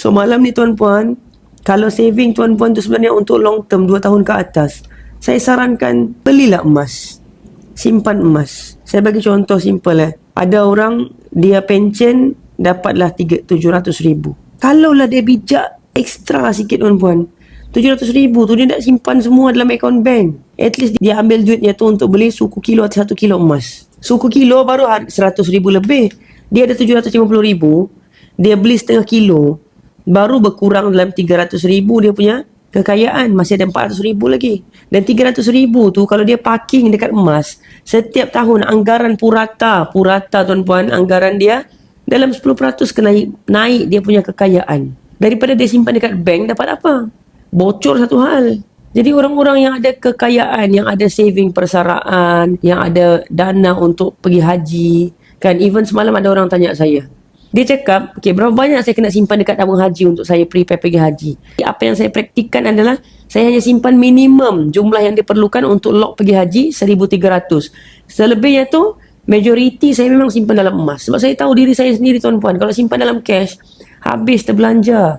So malam ni tuan-puan, kalau saving tuan-puan tu sebenarnya untuk long term 2 tahun ke atas, saya sarankan belilah emas. Simpan emas. Saya bagi contoh simple eh. Ada orang dia pencen dapatlah 3 700 ribu. Kalaulah dia bijak ekstra sikit tuan-puan. 700 ribu tu dia nak simpan semua dalam akaun bank. At least dia ambil duitnya tu untuk beli suku kilo atau 1 kilo emas. Suku kilo baru har- 100 ribu lebih. Dia ada 750 ribu. Dia beli setengah kilo. Baru berkurang dalam 300 ribu dia punya kekayaan. Masih ada 400 ribu lagi. Dan 300 ribu tu kalau dia parking dekat emas. Setiap tahun anggaran purata. Purata tuan-puan. Anggaran dia dalam 10% kena naik, dia punya kekayaan. Daripada dia simpan dekat bank dapat apa? Bocor satu hal. Jadi orang-orang yang ada kekayaan, yang ada saving persaraan, yang ada dana untuk pergi haji. Kan even semalam ada orang tanya saya. Dia cakap, okay, berapa banyak saya kena simpan dekat tabung haji untuk saya prepare pergi haji? Apa yang saya praktikkan adalah saya hanya simpan minimum jumlah yang diperlukan untuk log pergi haji 1300. Selebihnya tu majoriti saya memang simpan dalam emas. Sebab saya tahu diri saya sendiri tuan-puan. Kalau simpan dalam cash, habis terbelanja.